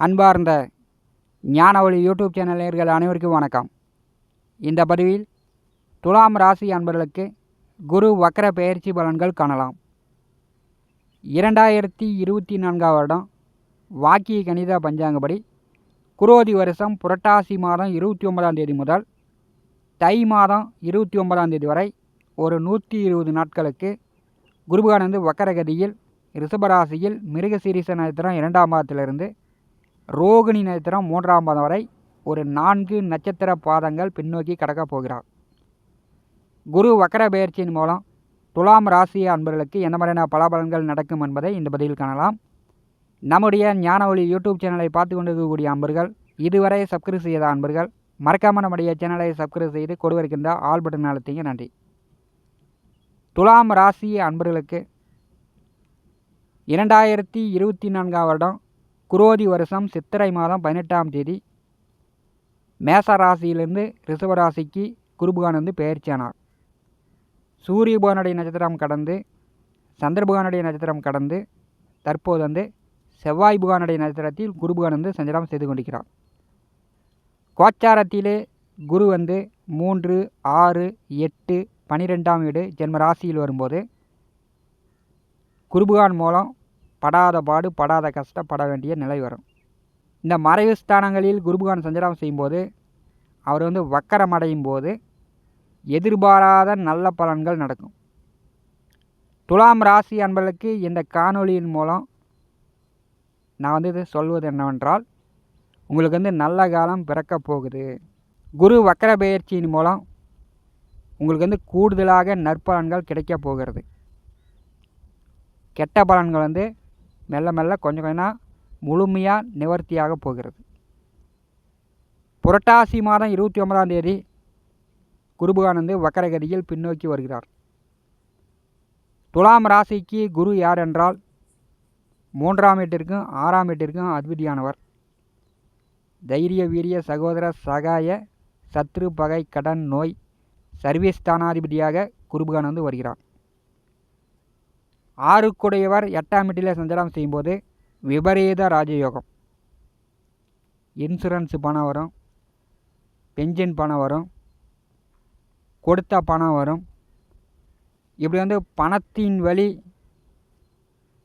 அன்பார்ந்த ஞானவழி YouTube channel நேர்கள் அனைவருக்கும் வணக்கம். இந்த பதிவில் துலாம் ராசி அன்பர்களுக்கு குரு வக்கர பெயர்ச்சி பலன்கள் காணலாம். இரண்டாயிரத்தி இருபத்தி நான்காம் வருடம் வாக்கிய கணித பஞ்சாங்கப்படி குரோதி வருஷம் புரட்டாசி மாதம் இருபத்தி ஒன்பதாம் தேதி முதல் தை மாதம் இருபத்தி ஒன்பதாம் தேதி வரை ஒரு நூற்றி இருபது நாட்களுக்கு குருபகானந்து வக்கரகதியில் ரிஷபராசியில் மிருகசீரிச நட்சத்திரம் இரண்டாம் மாதத்திலிருந்து ரோகிணி நட்சத்திரம் மூன்றாம் பாதம் வரை ஒரு நான்கு நட்சத்திர பாதங்கள் பின்னோக்கி கடக்கப் போகிறார். குரு வக்கர பயிற்சியின் மூலம் துலாம் ராசி அன்பர்களுக்கு எந்த மாதிரியான பலாபலன்கள் நடக்கும் என்பதை இந்த பதிவில் காணலாம். நம்முடைய ஞானவழி யூடியூப் சேனலை பார்த்து கொண்டிருக்கக்கூடிய அன்பர்கள் இதுவரை சப்ஸ்கிரைப் செய்யாத அன்பர்கள் மறக்காமல் நம்முடைய சேனலை சப்ஸ்கிரைப் செய்து கொடுவருக்கின்ற ஆல் பட்டன் அழுத்திங்க நன்றி. துலாம் ராசி அன்பர்களுக்கு இரண்டாயிரத்தி இருபத்தி நான்காம் வருடம் குரோதி வருஷம் சித்திரை மாதம் பதினெட்டாம் தேதி மேச ராசியிலிருந்து ரிஷபராசிக்கு குருபகான் வந்து பெயர்ச்சியானார் சூரியபகானுடைய நட்சத்திரம் கடந்து சந்திரபகானுடைய நட்சத்திரம் கடந்து தற்போது வந்து செவ்வாய் புகானுடைய நட்சத்திரத்தில் குருபகான் வந்து சஞ்சாரம் செய்து கொண்டிருக்கிறார். கோச்சாரத்திலே குரு வந்து மூன்று ஆறு எட்டு பனிரெண்டாம் வீடு ஜென்ம ராசியில் வரும்போது குருபகான் மூலம் படாத பாடு படாத கஷ்டப்பட வேண்டிய நிலை வரும். இந்த மறைவு ஸ்தானங்களில் குருபகான் சஞ்சாரம் செய்யும்போது அவர் வந்து வக்கரம் அடையும் போது எதிர்பாராத நல்ல பலன்கள் நடக்கும். துலாம் ராசி அன்பர்களுக்கு இந்த காணொளியின் மூலம் நான் வந்து இது சொல்வது என்னவென்றால் உங்களுக்கு வந்து நல்ல காலம் பிறக்கப் போகுது. குரு வக்கர பயிற்சியின் மூலம் உங்களுக்கு வந்து கூடுதலாக நற்பலன்கள் கிடைக்கப் போகிறது. கெட்ட பலன்கள் வந்து மெல்ல மெல்ல கொஞ்சம் கொஞ்சம் முழுமையாக நிவர்த்தியாக போகிறது. புரட்டாசி மாதம் இருபத்தி ஒன்பதாம் தேதி குருபகானந்து வக்கரகதியில் பின்னோக்கி வருகிறார். துலாம் ராசிக்கு குரு யார் என்றால் மூன்றாம் வீட்டிற்கும் ஆறாம் வீட்டிற்கும் அதிபதியானவர். தைரிய வீரிய சகோதர சகாய சத்ரு பகை கடன் நோய் சர்வீஸ்தானாதிபதியாக குருபகானந்து வருகிறார். ஆறுக்குடையவர் எட்டாம் வீட்டில் சஞ்சாரம் செய்யும்போது விபரீத ராஜயோகம். இன்சூரன்ஸு பணம் வரும் பென்ஷன் பணம் வரும் கொடுத்த பணம் வரும். இப்படி வந்து பணத்தின் வழி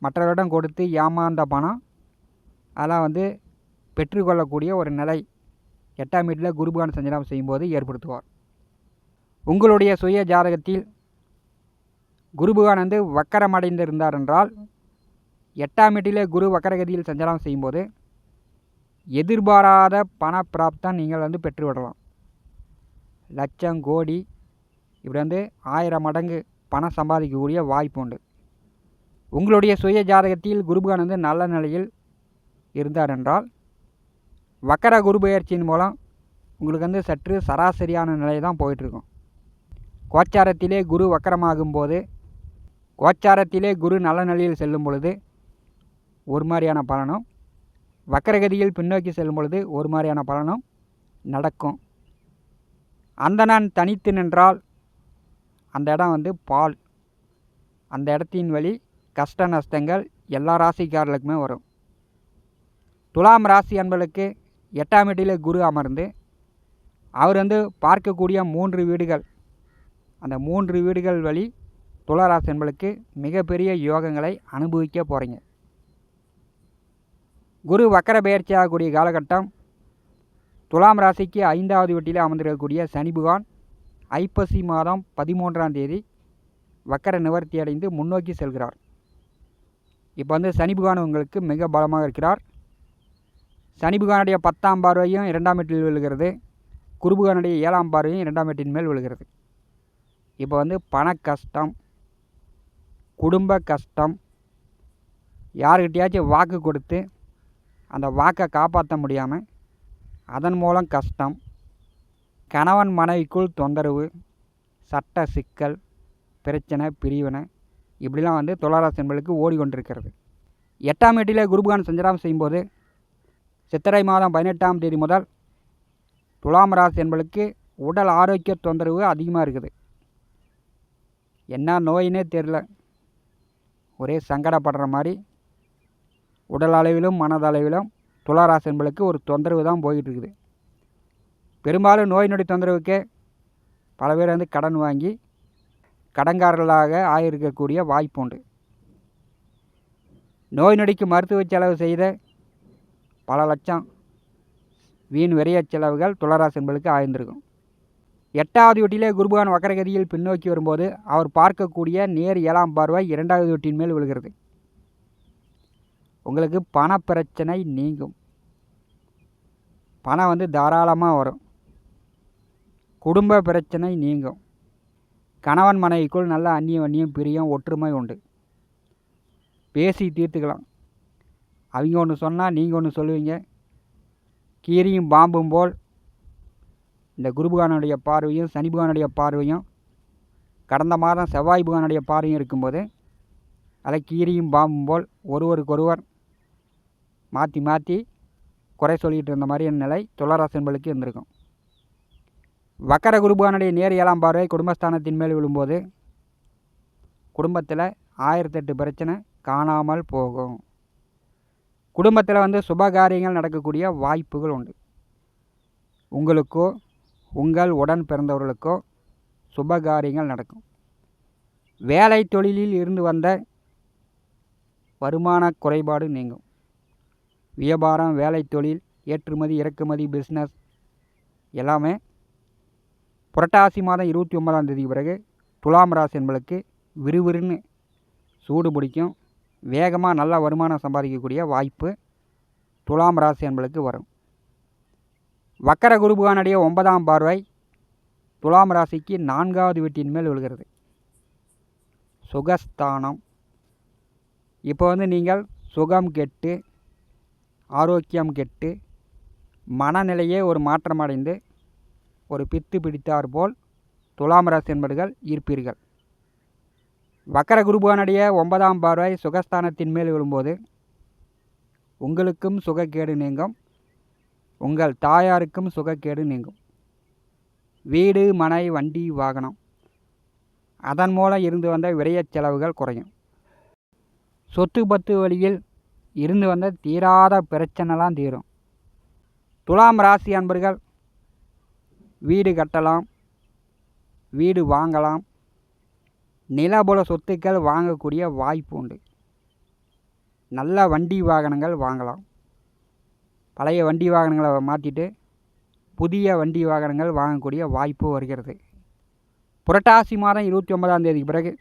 மற்றவரிடம் கொடுத்து ஏமாந்த பணம் அதெல்லாம் வந்து பெற்றுக்கொள்ளக்கூடிய ஒரு நிலை. எட்டாம் வீட்டில் குருபகான் சஞ்சாரம் செய்யும்போது ஏற்படுத்துவார். உங்களுடைய சுய ஜாதகத்தில் குருபகான் வந்து வக்கரமடைந்து இருந்தார் என்றால் எட்டாம் வீட்டிலே குரு வக்கரகதியில் சஞ்சாரம் செய்யும்போது எதிர்பாராத பண பிராப்தம் நீங்கள் வந்து பெற்றுவிடலாம். லட்சம் கோடி இப்படி வந்து ஆயிரம் மடங்கு பணம் சம்பாதிக்கக்கூடிய வாய்ப்பு உண்டு. உங்களுடைய சுய ஜாதகத்தில் குருபகான் வந்து நல்ல நிலையில் இருந்தார் என்றால் வக்கர குரு மூலம் உங்களுக்கு வந்து சற்று சராசரியான நிலை தான் போயிட்டுருக்கும். கோச்சாரத்திலே குரு வக்கரமாகும் போது கோச்சாரத்திலே குரு நல்ல நிலையில் செல்லும் பொழுது ஒரு மாதிரியான பலனும் வக்கரகதியில் பின்னோக்கி செல்லும் பொழுது ஒரு மாதிரியான பலனும் நடக்கும். அந்த நான் தனித்து நின்றால் அந்த இடம் வந்து பால். அந்த இடத்தின் வழி கஷ்ட நஷ்டங்கள் எல்லா ராசிக்காரர்களுக்குமே வரும். துலாம் ராசி என்பதற்கு எட்டாம் வீட்டில் குரு அமர்ந்து அவர் வந்து பார்க்கக்கூடிய மூன்று வீடுகள். அந்த மூன்று வீடுகள் வழி துளாராசி என்பளுக்கு மிகப்பெரிய யோகங்களை அனுபவிக்க போகிறீங்க குரு வக்கர பெயர்ச்சி ஆகக்கூடிய காலகட்டம் துலாம் ராசிக்கு ஐந்தாவது வீட்டில் அமர்ந்திருக்கக்கூடிய சனி புகான் ஐப்பசி மாதம் பதிமூன்றாம் தேதி வக்கர நிவர்த்தி அடைந்து முன்னோக்கி செல்கிறார். இப்போ வந்து சனி புகான் உங்களுக்கு மிக பலமாக இருக்கிறார். சனி புகானுடைய பத்தாம் பார்வையும் இரண்டாம் வீட்டில் விழுகிறது. குருபுகானுடைய ஏழாம் பார்வையும் இரண்டாம் வீட்டின் மேல் விழுகிறது. இப்போ வந்து பண கஷ்டம் குடும்ப கஷ்டம். யாருக்கிட்டையாச்சும் வாக்கு கொடுத்து அந்த வாக்கை காப்பாற்ற முடியாமல் அதன் மூலம் கஷ்டம். கணவன் மனைவிக்குள் தொந்தரவு சட்ட சிக்கல் பிரச்சனை பிரிவினை இப்படிலாம் வந்து துளாராசி என்பளுக்கு ஓடிக்கொண்டிருக்கிறது. எட்டாம் வீட்டில் குருபகான் சஞ்சாரம் செய்யும்போது சித்திரை மாதம் பதினெட்டாம் தேதி முதல் துலாம் ராசி என்பளுக்கு உடல் ஆரோக்கிய தொந்தரவு அதிகமாக இருக்குது. என்ன நோயினே தெரில ஒரே சங்கடப்படுற மாதிரி உடல் அளவிலும் மனதளவிலும் துளாராசி என்பளுக்கு ஒரு தொந்தரவு தான் போயிட்டுருக்குது. பெரும்பாலும் நோய் நொடி தொந்தரவுக்கே பல பேர் வந்து கடன் வாங்கி கடன்காரர்களாக ஆகியிருக்கக்கூடிய வாய்ப்பு உண்டு. நோய் நொடிக்கு மருத்துவ செலவு செய்த பல லட்சம் வீண் விரைய செலவுகள் துளராசி என்பளுக்கு ஆய்ந்திருக்கும். எட்டாவது ஒட்டிலே குருபகான் வக்கரகதியில் பின்னோக்கி வரும்போது அவர் பார்க்கக்கூடிய நேர் ஏழாம் பார்வை இரண்டாவது ஒட்டின் மேல் விழுகிறது. உங்களுக்கு பண பிரச்சனை நீங்கும். பணம் வந்து தாராளமாக வரும். குடும்ப பிரச்சனை நீங்கும். கணவன் மனைவிக்குள் நல்ல அந்நியம் அந்நியம் பிரியம் ஒற்றுமை உண்டு. பேசி தீர்த்துக்கலாம். அவங்க ஒன்று சொன்னால் நீங்கள் ஒன்று சொல்லுவீங்க. கீரியும் பாம்பும் போல் இந்த குருபகானுடைய பார்வையும் சனி பகவானுடைய பார்வையும் கடந்த மாதம் செவ்வாய் பகவானுடைய பார்வையும் இருக்கும்போது அதை கீரியும் பாம்பும் போல் ஒருவருக்கொருவர் மாற்றி மாற்றி குறை சொல்லிகிட்டு இருந்த மாதிரியான நிலை துளராசன்களுக்கு இருந்திருக்கும். வக்கர குருபகானுடைய நேர் ஏழாம் பார்வை குடும்பஸ்தானத்தின் மேல் விழும்போது குடும்பத்தில் ஆயிரத்தெட்டு பிரச்சனை காணாமல் போகும். குடும்பத்தில் வந்து சுபகாரியங்கள் நடக்கக்கூடிய வாய்ப்புகள் உண்டு. உங்களுக்கோ உங்கள் உடன் பிறந்தவர்களுக்கோ சுபகாரியங்கள் நடக்கும். வேலை தொழிலில் இருந்து வந்த வருமான குறைபாடு நீங்கும். வியாபாரம் வேலை தொழில் ஏற்றுமதி இறக்குமதி பிஸ்னஸ் எல்லாமே புரட்டாசி மாதம் இருபத்தி ஒன்பதாம் தேதி பிறகு துலாம் ராசி என்பளுக்கு விறுவிறுன்னு சூடு பிடிக்கும். வேகமாக நல்ல வருமானம் சம்பாதிக்கக்கூடிய வாய்ப்பு துலாம் ராசி என்பளுக்கு வரும். வக்கர குருபுகானுடைய ஒன்பதாம் பார்வை துலாம் ராசிக்கு நான்காவது வீட்டின் மேல் விழுகிறது. சுகஸ்தானம். இப்போ வந்து நீங்கள் சுகம் கெட்டு ஆரோக்கியம் கெட்டு மனநிலையே ஒரு மாற்றம் அடைந்து ஒரு பித்து பிடித்தார் போல் துலாம் ராசி என்பர்கள் இருப்பீர்கள். வக்கர குருபவனுடைய ஒன்பதாம் பார்வை சுகஸ்தானத்தின் மேல் விழும்போது உங்களுக்கும் சுகக்கேடு நீங்கும். உங்கள் தாயாருக்கும் சுகக்கேடு நீங்கும். வீடு மனை வண்டி வாகனம். அதன் மூலம் இருந்து வந்த விரைய செலவுகள் குறையும். சொத்து பத்து வழியில் இருந்து வந்த தீராத பிரச்சனைலாம் தீரும். துலாம் ராசி அன்பர்கள் வீடு கட்டலாம் வீடு வாங்கலாம் நிலபுல சொத்துக்கள் வாங்கக்கூடிய வாய்ப்பு உண்டு. நல்ல வண்டி வாகனங்கள் வாங்கலாம். பழைய வண்டி வாகனங்களை மாற்றிட்டு புதிய வண்டி வாகனங்கள் வாங்கக்கூடிய வாய்ப்பு வருகிறது. புரட்டாசி மாதம் இருபத்தி ஒன்பதாம் தேதிக்கு பிறகு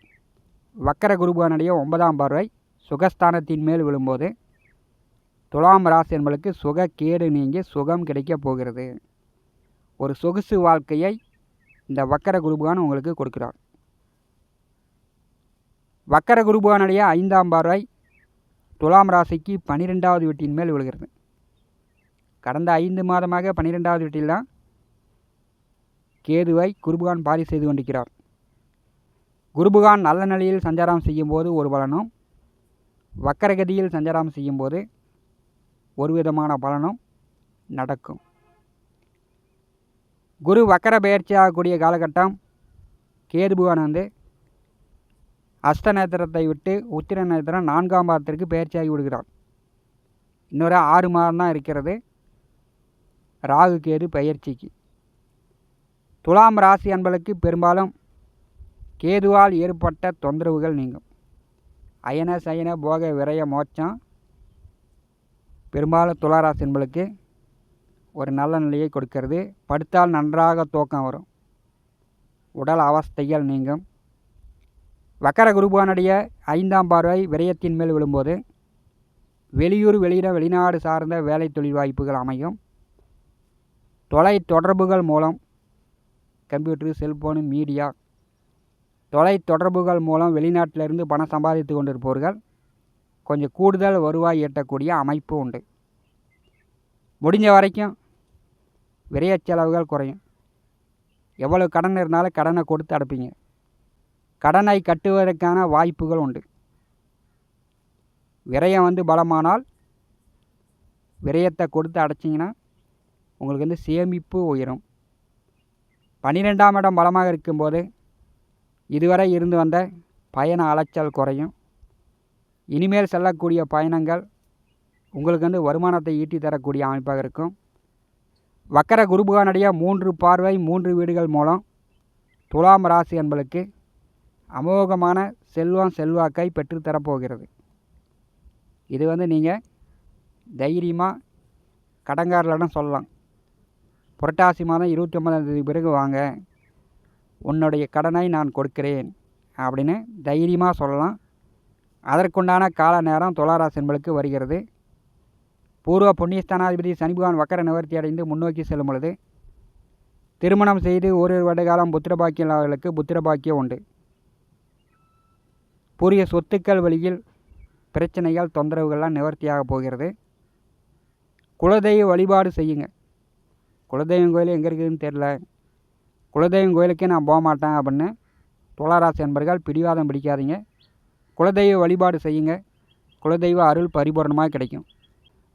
வக்கர குருபானுடைய ஒன்பதாம் பார்வை சுகஸ்தானத்தின் மேல் விழும்போது துலாம் ராசி என்பளுக்கு சுக கேடு நீங்கி சுகம் கிடைக்கப் போகிறது. ஒரு சொகுசு வாழ்க்கையை இந்த வக்கர குருபான் உங்களுக்கு கொடுக்கிறார். வக்கர குருபானுடைய ஐந்தாம் பார்வை துலாம் ராசிக்கு பன்னிரெண்டாவது வீட்டின் மேல் விழுகிறது. கடந்த ஐந்து மாதமாக பன்னிரெண்டாவது வீட்டில்தான் கேதுவை குருபகான் பாரி செய்து கொண்டிருக்கிறார். குருபகான் நல்ல நிலையில் சஞ்சாரம் செய்யும்போது ஒரு பலனும் வக்கரகதியில் சஞ்சாரம் செய்யும்போது ஒரு விதமான பலனும் நடக்கும். குரு வக்கர பயிற்சி ஆகக்கூடிய காலகட்டம் கேதுபுகான் வந்து அஸ்த நேத்திரத்தை விட்டு உத்திர நேத்திரம் நான்காம் பாதத்திற்கு பயிற்சியாகி விடுகிறார். இன்னொரு ஆறு மாதம் தான் இருக்கிறது. ராகு கேது பயிற்சிக்கு துலாம் ராசி அன்பளுக்கு பெரும்பாலும் கேதுவால் ஏற்பட்ட தொந்தரவுகள் நீங்கும். அயன சயன போக விரய மோட்சம் பெரும்பாலும் துளாராசி என்பளுக்கு ஒரு நல்ல நிலையை கொடுக்கிறது. படுத்தால் நன்றாக தூக்கம் வரும். உடல் அவஸ்தைகள் நீங்கும். வக்கர குருபானுடைய ஐந்தாம் பார்வை விரயத்தின் மேல் விழும்போது வெளியூர் வெளியிட வெளிநாடு சார்ந்த வேலை தொழில் வாய்ப்புகள் அமையும். தொலை தொடர்புகள் மூலம் கம்ப்யூட்ரு செல்ஃபோனு மீடியா தொலை தொடர்புகள் மூலம் வெளிநாட்டிலிருந்து பணம் சம்பாதித்து கொண்டிருப்பவர்கள் கொஞ்சம் கூடுதல் வருவாய் ஈட்டக்கூடிய அமைப்பு உண்டு. முடிஞ்ச வரைக்கும் விரைய செலவுகள் குறையும். எவ்வளோ கடன் இருந்தாலும் கடனை கொடுத்து அடைப்பீங்க. கடனை கட்டுவதற்கான வாய்ப்புகள் உண்டு. விரயம் வந்து பலமானால் விரயத்தை கொடுத்து அடைச்சிங்கன்னா உங்களுக்கு வந்து சேமிப்பு உயரும். பன்னிரெண்டாம் இடம் பலமாக இருக்கும்போது இதுவரை இருந்து வந்த பயண அலைச்சல் குறையும். இனிமேல் செல்லக்கூடிய பயணங்கள் உங்களுக்கு வந்து வருமானத்தை ஈட்டி தரக்கூடிய அமைப்பாக இருக்கும். வக்கர குருபுகானடைய மூன்று பார்வை மூன்று வீடுகள் மூலம் துலாம் ராசி என்பளுக்கு அமோகமான செல்வம் செல்வாக்கை பெற்றுத்தரப்போகிறது இது வந்து நீங்கள் தைரியமாக கடங்காரலிடம் சொல்லலாம். புரட்டாசி மாதம் இருபத்தி ஒன்பதாம் தேதி பிறகு வாங்க. உன்னுடைய கடனை நான் கொடுக்கிறேன். அப்படின்னு தைரியமாக சொல்லலாம். அதற்குண்டான கால நேரம் துளாராசி என்பளுக்கு வருகிறது. பூர்வ புண்ணியஸ்தானாதிபதி சனிபகவான் வக்கர நிவர்த்தி அடைந்து முன்னோக்கி செல்லும் பொழுது திருமணம் செய்து ஒரு வருடகாலம் புத்திர பாக்கியம் புத்திர பாக்கியம் உண்டு. பூரிய சொத்துக்கள் வழியில் பிரச்சனைகள் தொந்தரவுகள்லாம் நிவர்த்தியாக போகிறது. குலதெய்வ வழிபாடு செய்யுங்க. குலதெய்வம் கோயில் எங்கே இருக்குதுன்னு தெரில குலதெய்வம் கோயிலுக்கே நான் போக மாட்டேன் அப்படின்னு துளாராசி என்பர்கள் பிடிவாதம் பிடிக்காதீங்க. குலதெய்வ வழிபாடு செய்யுங்க. குலதெய்வ அருள் பரிபூரணமாக கிடைக்கும்.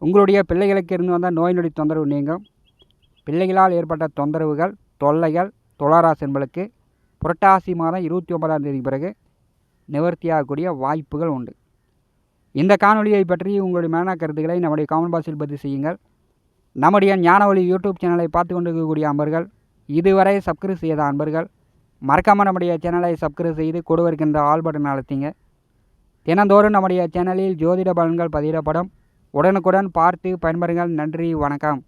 உங்களுடைய பிள்ளைகளுக்கு இருந்து வந்த நோய் நொடி தொந்தரவு நீங்கும். பிள்ளைகளால் ஏற்பட்ட தொந்தரவுகள் தொல்லைகள் துளாராசி என்பளுக்கு புரட்டாசி மாதம் இருபத்தி ஒன்பதாம் தேதி பிறகு நிவர்த்தியாகக்கூடிய வாய்ப்புகள் உண்டு. இந்த காணொலியை பற்றி உங்களுடைய மேனா கருத்துக்களை நம்முடைய காமன் பாக்ஸில் பதிவு செய்யுங்கள். நம்முடைய ஞானவழி யூடியூப் சேனலை பார்த்து கொண்டிருக்கக்கூடிய அன்பர்கள் இதுவரை சப்ஸ்கிரைப் செய்த அன்பர்கள் மறக்காமல் நம்முடைய சேனலை சப்ஸ்கிரைப் செய்து கொடுவருக்கின்ற ஆல் பட்டன் அழுத்திங்க. தினந்தோறும் நம்முடைய சேனலில் ஜோதிட பலன்கள் பதிவிடப்படும். உடனுக்குடன் பார்த்து பயன்பெறுங்கள். நன்றி வணக்கம்.